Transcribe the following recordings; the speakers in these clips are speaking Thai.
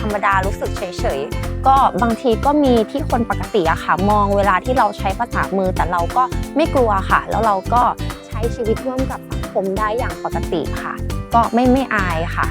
ธรรมดารู้สึกเฉยๆ ก็บางทีก็มีที่คนปกติอะค่ะ มองเวลาที่เราใช้ภาษามือแต่เราก็ไม่กลัวค่ะ แล้วเราก็ใช้ชีวิตร่วมกับสังคมได้อย่างปกติค่ะ ก็ไม่ไม่อายค่ะ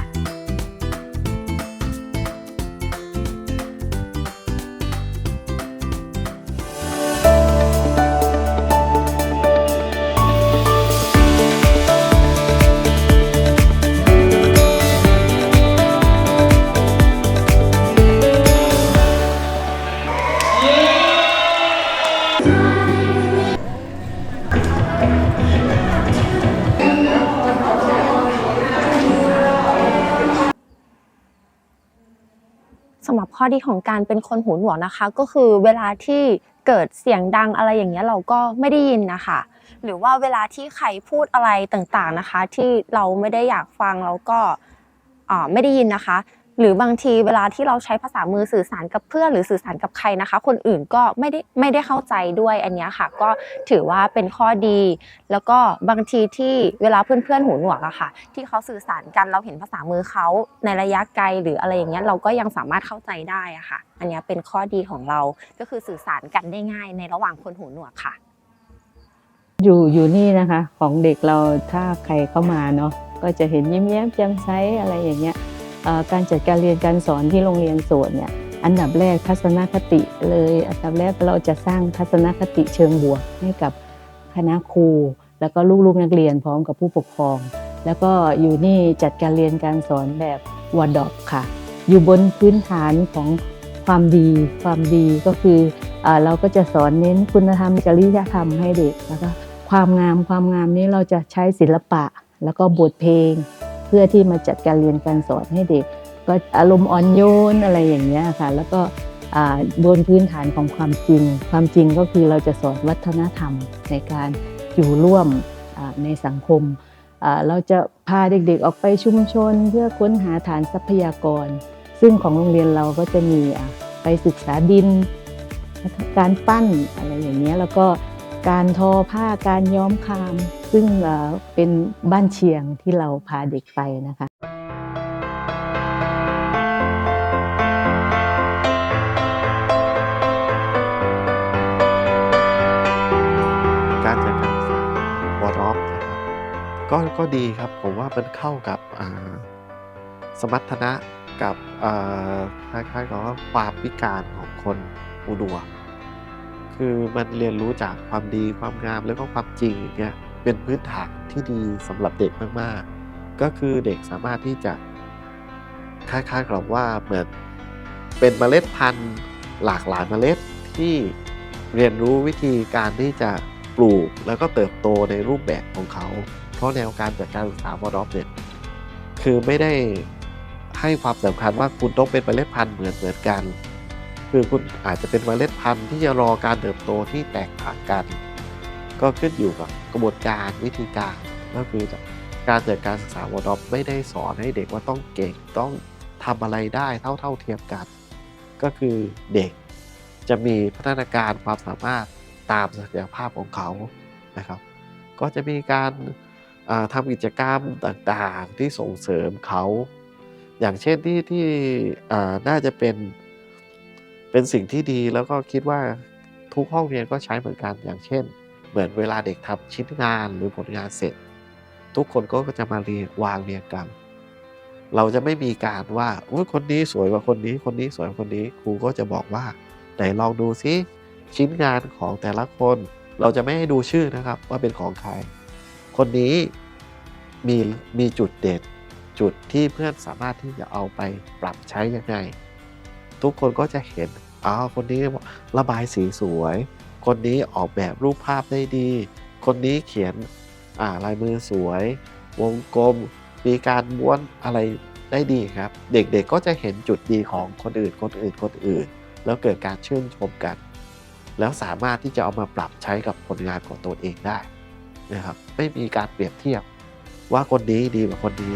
ข้อดีของการเป็นคนหูหนวกนะคะ ก็คือเวลาที่เกิดเสียงดังอะไรอย่างเงี้ยเราก็ไม่ได้ยินนะคะ หรือว่าเวลาที่ใครพูดอะไรต่างๆนะคะ ที่เราไม่ได้อยากฟังเราก็ไม่ได้ยินนะคะ หรือบางทีเวลาที่เราใช้ภาษามือสื่อสารกับเพื่อนหรือสื่อสารกับใครนะคะ คนอื่นก็ไม่ได้ไม่ได้เข้าใจด้วยอันนี้ค่ะ ก็ถือว่าเป็นข้อดี แล้วก็บางทีที่เวลาเพื่อนๆหูหนวกอะค่ะ ที่เขาสื่อสารกันเราเห็นภาษามือเขาในระยะไกลหรืออะไรอย่างเงี้ยเราก็ยังสามารถเข้าใจได้อะค่ะ อันนี้เป็นข้อดีของเราก็คือสื่อสารกันได้ง่ายในระหว่างคนหูหนวกค่ะ อยู่อยู่นี่นะคะ ของเด็กเราถ้าใครเข้ามาเนาะก็จะเห็นยิ้มแย้มแจ่มใสอะไรอย่างเงี้ย การจัดการเรียนการสอนที่โรงเรียนสวนเนี่ยอันดับแรกทัศนคติเลยอันดับแรกเราจะสร้างทัศนคติเชิงบวกให้กับคณะครู แล้วก็ลูกๆนักเรียนพร้อมกับผู้ปกครอง แล้วก็อยู่นี่จัดการเรียนการสอนแบบวอร์ดอปค่ะ อยู่บนพื้นฐานของความดีความดีก็คืออเราก็จะสอนเน้นคุณธรรมจริยธรรมให้เด็กแล้วก็ความงามความงามนี้เราจะใช้ศิลปะ แล้วก็บทเพลง เพื่อที่มาจัดการเรียนการสอนให้เด็ก ก็อารมณ์อ่อนโยนอะไรอย่างเงี้ยค่ะ แล้วก็บนพื้นฐานของความจริง ความจริงก็คือเราจะสอนวัฒนธรรมในการอยู่ร่วมในสังคม เราจะพาเด็กๆออกไปชุมชน เพื่อค้นหาฐานทรัพยากร ซึ่งของโรงเรียนเราก็จะมีไปศึกษาดิน การปั้นอะไรอย่างเงี้ยแล้วก็การทอผ้าการย้อมคาม ซึ่งเป็นบ้านเชียงที่เราพาเด็กไปนะคะการจัดการศึกษาวอร์ดอฟนะครับก็ก็ดีครับผมว่ามันเข้ากับสมรรถนะกับคล้ายๆกับว่าความพิการของคนหูหนวคือมันเรียนรู้จากความดีความงามแล้วก็ความจริงอย่างเงี้ย เป็นพื้นฐานที่ดีสำหรับเด็กมากๆ ก็คือเด็กสามารถที่จะคล้ายๆกับว่าเหมือนเป็นเมล็ดพันธุ์หลากหลายเมล็ดที่เรียนรู้วิธีการที่จะปลูกแล้วก็เติบโตในรูปแบบของเขา เพราะแนวการจัดการศึกษาวอร์ดอฟเนี่ยคือไม่ได้ให้ความสำคัญว่าคุณต้องเป็นเมล็ดพันธุ์เหมือนเหมือนกัน คือคุณอาจจะเป็นเมล็ดพันธุ์ที่จะรอการเติบโตที่แตกต่างกัน ก็ขึ้นอยู่กับกระบวนการวิธีการก็คือการจัดการศึกษาวอดอฟไม่ได้สอนให้เด็กว่าต้องเก่งต้องทำอะไรได้เท่าเท่าเทียมกัน ก็คือเด็กจะมีพัฒนาการความสามารถตามศักยภาพของเขานะครับ ก็จะมีการอ่าทำกิจกรรมต่างๆที่ส่งเสริมเขา อย่างเช่นที่ที่น่าจะเป็นเป็นสิ่งที่ดีแล้วก็คิดว่าทุกห้องเรียนก็ใช้เหมือนกันอย่างเช่น เหมือนเวลาเด็กทำชิ้นงานหรือผลงานเสร็จ ทุกคนก็จะมาเรียงวางเรียงกัน เราจะไม่มีการว่าอุ๊ยคนนี้สวยกว่าคนนี้ คนนี้สวยกว่าคนนี้ครูก็จะบอกว่าไหนลองดูซิชิ้นงานของแต่ละคน เราจะไม่ให้ดูชื่อนะครับว่าเป็นของใคร คนนี้มีมีจุดเด่นจุดที่เพื่อนสามารถที่จะเอาไปปรับใช้ยังไง ทุกคนก็จะเห็นอ๋อคนนี้ระบายสีสวย คนนี้ออกแบบรูปภาพได้ดี คนนี้เขียนอ่าลายมือสวย วงกลม มีการม้วนอะไรได้ดีครับ เด็กๆก็จะเห็นจุดดีของคนอื่น คนอื่น คนอื่น แล้วเกิดการชื่นชมกัน แล้วสามารถที่จะเอามาปรับใช้กับผลงานของตัวเองได้นะครับ ไม่มีการเปรียบเทียบว่าคนนี้ดีกว่าคนนี้